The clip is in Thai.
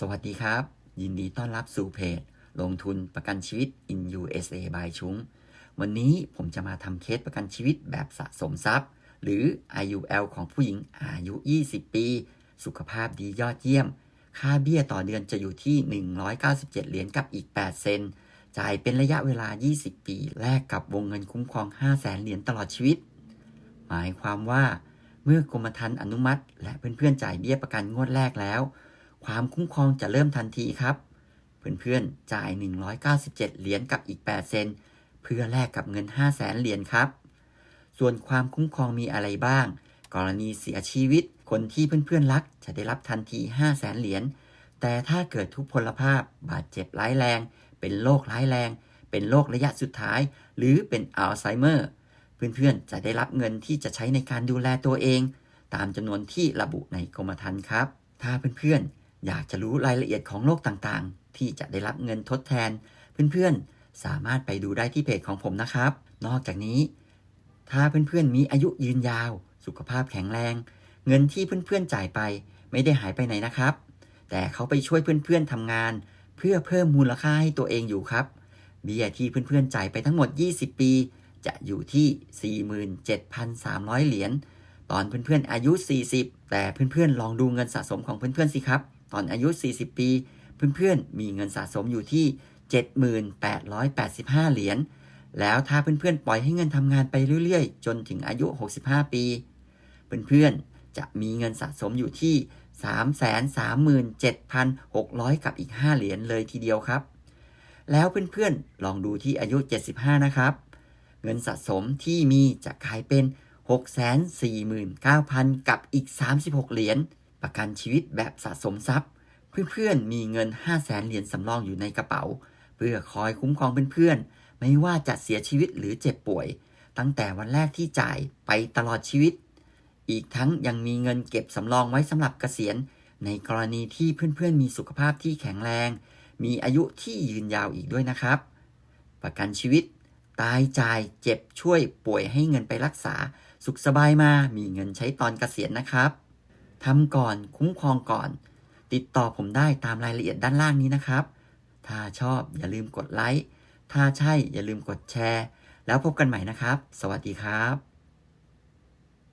สวัสดีครับ ยินดีต้อนรับสู่เพจ ลงทุนประกันชีวิต in USA by ชุงวันนี้ผมจะมาทำเคสประกันชีวิตแบบสะสมทรัพย์ หรือ IUL ของผู้หญิงอายุ 20 ปี สุขภาพดียอดเยี่ยม ค่าเบี้ยต่อเดือนจะอยู่ที่ 197 เหรียญกับอีก 8 เซนจ่ายเป็นระยะเวลา 20 ปี แลกกับวงเงินคุ้มครอง5 0 0แสนเหรียญตลอดชีวิต หมายความว่า เมื่อกรมธรรม์อนุมัติ และเพื่อนๆจ่ายเบี้ยประกันงวดแรกแล้ว ความคุ้มครองจะเริ่มทันทีครับ เพื่อนๆ จ่าย 197 เหรียญกับอีก 8 เซนเพื่อแลกกับเงิน 5 0 0แสนเหรียญครับ ส่วนความคุ้มครองมีอะไรบ้าง กรณีเสียชีวิต คนที่เพื่อนๆรักจะได้รับทันที 5 0 0แสนเหรียญ แต่ถ้าเกิดทุพพลภาพ บาดเจ็บร้ายแรง เป็นโรคร้ายแรง เป็นโรคระยะสุดท้าย หรือเป็นอัลไซเมอร์ เพื่อนๆ จะได้รับเงินที่จะใช้ในการดูแลตัวเอง ตามจำนวนที่ระบุในกรมธรรม์ครับ ถ้าเพื่อนๆ อยากจะรู้รายละเอียดของโรคต่างๆ ที่จะได้รับเงินทดแทน เพื่อนๆ สามารถไปดูได้ที่เพจของผมนะครับ นอกจากนี้ ถ้าเพื่อนๆ มีอายุยืนยาว สุขภาพแข็งแรง เงินที่เพื่อนๆ จ่ายไป ไม่ได้หายไปไหนนะครับ แต่เขาไปช่วยเพื่อนๆทำงาน เพื่อเพิ่มมูลค่าให้ตัวเองอยู่ครับ เบี้ยที่เพื่อนๆ จ่ายไปทั้งหมด 20 ปี จะอยู่ที่ 47,300 เหรียญ ตอนเพื่อนๆ อายุ 40 แต่เพื่อนๆ ลองดูเงินสะสมของเพื่อนๆ สิครับ ตอนอายุ 40 ปี เพื่อนๆ มีเงินสะสมอยู่ที่7885 เหรียญ แล้วถ้าเพื่อนๆ ปล่อยให้เงินทำงานไปเรื่อยๆ จนถึงอายุ 65 ปี เพื่อนๆ จะมีเงินสะสมอยู่ที่ 337,600 กับอีก 5 เหรียญเลยทีเดียวครับ แล้วเพื่อนๆ ลองดูที่อายุ 75 นะครับ เงินสะสมที่มีจะกลายเป็น649,000 กับอีก 36 เหรียญ ประกันชีวิตแบบสะสมทรัพย์ เพื่อนๆมีเงิน 5 0 0แสนเหรียญสำรองอยู่ในกระเป๋า เพื่อคอยคุ้มครองเพื่อนๆ ไม่ว่าจะเสียชีวิตหรือเจ็บป่วย ตั้งแต่วันแรกที่จ่ายไปตลอดชีวิต อีกทั้งยังมีเงินเก็บสำรองไว้สำหรับเกษียณ ในกรณีที่เพื่อนๆ มีสุขภาพที่แข็งแรง มีอายุที่ยืนยาวอีกด้วยนะครับ ประกันชีวิต ตายจ่ายเจ็บช่วยป่วยให้เงินไปรักษา สุขสบายมามีเงินใช้ตอนเกษียณนะครับ ทำก่อนคุ้มครองก่อน ติดต่อผมได้ตามรายละเอียดด้านล่างนี้นะครับ ถ้าชอบอย่าลืมกดไลค์ ถ้าใช่อย่าลืมกดแชร์ แล้วพบกันใหม่นะครับ สวัสดีครับ